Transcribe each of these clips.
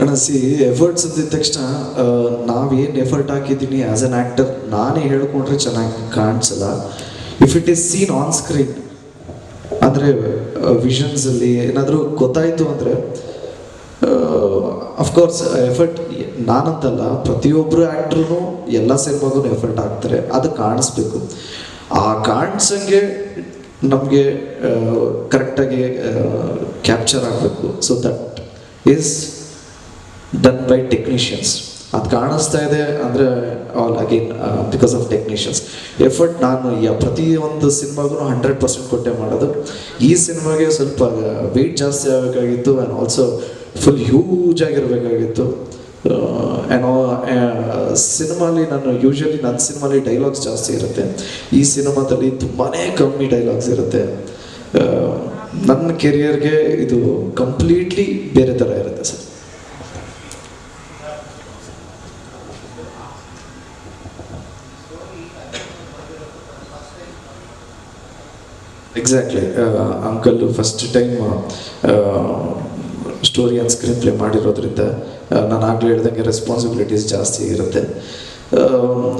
ಅಣ್ಣ C efforts ಅಂದಿದ ತಕ್ಷಣ ನಾವೇನು ಎಫರ್ಟ್ ಹಾಕಿದ್ದೀನಿ ಆ್ಯಸ್ ಅನ್ ಆ್ಯಕ್ಟರ್ ನಾನೇ ಹೇಳ್ಕೊಂಡ್ರೆ ಚೆನ್ನಾಗಿ ಕಾಣಿಸಲ್ಲ. If it is seen on screen ಅಂದರೆ ವಿಷನ್ಸಲ್ಲಿ ಏನಾದರೂ ಗೊತ್ತಾಯಿತು ಅಂದರೆ ಅಫ್ಕೋರ್ಸ್ ಎಫರ್ಟ್ ನಾನಂತಲ್ಲ ಪ್ರತಿಯೊಬ್ಬರು ಆ್ಯಕ್ಟ್ರೂ ಎಲ್ಲ ಸಿನಿಮಾಗೂ ಎಫರ್ಟ್ ಹಾಕ್ತಾರೆ. ಅದು ಕಾಣಿಸ್ಬೇಕು. ಆ ಕಾಣಿಸಂಗೆ ನಮಗೆ ಕರೆಕ್ಟಾಗಿ ಕ್ಯಾಪ್ಚರ್ ಆಗಬೇಕು. So that is done by technicians ಅದು ಕಾಣಿಸ್ತಾ ಇದೆ ಅಂದರೆ all again because of technicians effort ನಾನು ಪ್ರತಿಯೊಂದು ಸಿನಿಮಾಗೂ ಹಂಡ್ರೆಡ್ ಪರ್ಸೆಂಟ್ ಕೊಟ್ಟೆ ಮಾಡೋದು. ಈ ಸಿನಿಮಾಗೆ ಸ್ವಲ್ಪ ವೆಯ್ಟ್ ಜಾಸ್ತಿ ಆಗಬೇಕಾಗಿತ್ತು ಆ್ಯಂಡ್ ಆಲ್ಸೋ ಫುಲ್ ಹ್ಯೂಜ್ ಆಗಿರಬೇಕಾಗಿತ್ತು. ಏನೋ ಸಿನಿಮಾಲಿ ನಾನು ಯೂಶ್ವಲಿ ನನ್ನ ಸಿನಿಮಾಲಿ ಡೈಲಾಗ್ಸ್ ಜಾಸ್ತಿ ಇರುತ್ತೆ. ಈ ಸಿನಿಮಾದಲ್ಲಿ ತುಂಬಾ ಕಮ್ಮಿ ಡೈಲಾಗ್ಸ್ ಇರುತ್ತೆ. ನನ್ನ ಕೆರಿಯರ್ಗೆ ಇದು ಕಂಪ್ಲೀಟ್ಲಿ ಬೇರೆ ಥರ ಇರುತ್ತೆ sir. Exactly uncle first time story and screenplay ಮಾಡಿರೋದ್ರಿಂದ ನಾನು ಆಗಲೇ ಹೇಳ್ದಂಗೆ ರೆಸ್ಪಾನ್ಸಿಬಿಲಿಟೀಸ್ ಜಾಸ್ತಿ ಇರುತ್ತೆ.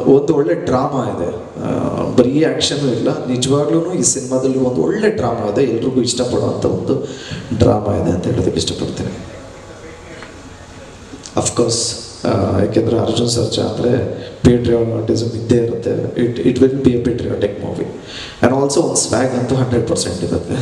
ಒಂದು ಒಳ್ಳೆ ಡ್ರಾಮಾ ಇದೆ. ಆ, ಬರೀ ಆ್ಯಕ್ಷನು ಇಲ್ಲ ನಿಜವಾಗ್ಲೂ ಈ ಸಿನಿಮಾದಲ್ಲಿ ಒಂದು ಒಳ್ಳೆ ಡ್ರಾಮಾ ಇದೆ. ಎಲ್ರಿಗೂ ಇಷ್ಟಪಡುವಂಥ ಒಂದು ಡ್ರಾಮಾ ಇದೆ ಅಂತ ಹೇಳೋದಕ್ಕೆ ಇಷ್ಟಪಡ್ತೀನಿ. ಅಫ್ಕೋರ್ಸ್ ಯಾಕೆಂದರೆ ಅರ್ಜುನ್ ಸರ್ಜಾ ಅಂದರೆ ಪೇಟ್ರಿಯಾಟಿಸಮ್ ಇದ್ದೇ ಇರುತ್ತೆ. It it will be a patriotic movie and also ಒಂದು ಸ್ವ್ಯಾಗ್ ಅಂತೂ ಹಂಡ್ರೆಡ್ ಪರ್ಸೆಂಟ್ ಇರುತ್ತೆ.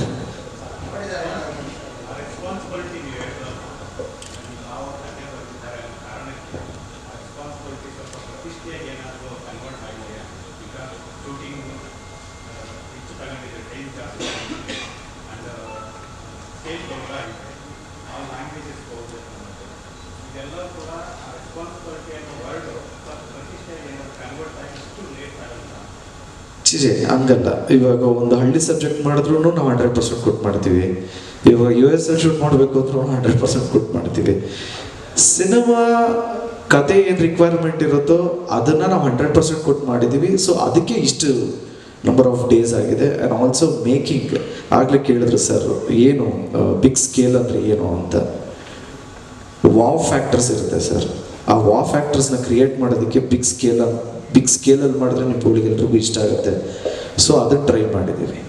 ಇದೆಲ್ಲ ಕೂಡ ಚಿಜೆ ಹಂಗಲ್ಲ. ಇವಾಗ ಒಂದು ಹಳ್ಳಿ ಸಬ್ಜೆಕ್ಟ್ ಮಾಡಿದ್ರು ನಾವು ಹಂಡ್ರೆಡ್ ಪರ್ಸೆಂಟ್ ಕೊಟ್ಟು ಮಾಡ್ತೀವಿ. ಇವಾಗ ಯು ಎಸ್ ಸಬ್ಜೆಕ್ಟ್ ಮಾಡಬೇಕು ಅಂದ್ರೂ ಹಂಡ್ರೆಡ್ ಪರ್ಸೆಂಟ್ ಕೊಟ್ಟು ಮಾಡ್ತೀವಿ. ಸಿನಿಮಾ ಕತೆ ಏನು ರಿಕ್ವೈರ್ಮೆಂಟ್ ಇರುತ್ತೋ ಅದನ್ನು ನಾವು ಹಂಡ್ರೆಡ್ ಪರ್ಸೆಂಟ್ ಕೊಟ್ಟು ಮಾಡಿದ್ದೀವಿ ಸೊ ಅದಕ್ಕೆ ಇಷ್ಟು ನಂಬರ್ ಆಫ್ ಡೇಸ್ ಆಗಿದೆ. ಆ್ಯಂಡ್ ಆಲ್ಸೋ ಮೇಕಿಂಗ್ ಆಗಲೇ ಕೇಳಿದ್ರು ಸರ್ ಏನು ಬಿಗ್ ಸ್ಕೇಲ್ ಅಂದರೆ ಏನು ಅಂತ? ವಾವ್ ಫ್ಯಾಕ್ಟರ್ಸ್ ಇರುತ್ತೆ ಸರ್ ಆ ವಾ ಫ್ಯಾಕ್ಟರ್ಸ್ನ ಕ್ರಿಯೇಟ್ ಮಾಡೋದಕ್ಕೆ ಬಿಗ್ ಸ್ಕೇಲ್ ಬಿಗ್ ಸ್ಕೇಲಲ್ಲಿ ಮಾಡಿದ್ರೆ ನಿಮ್ಮ ಎಲ್ರಿಗೂ ಇಷ್ಟ ಆಗುತ್ತೆ. ಸೊ ಅದನ್ನು ಟ್ರೈ ಮಾಡಿದ್ದೀವಿ.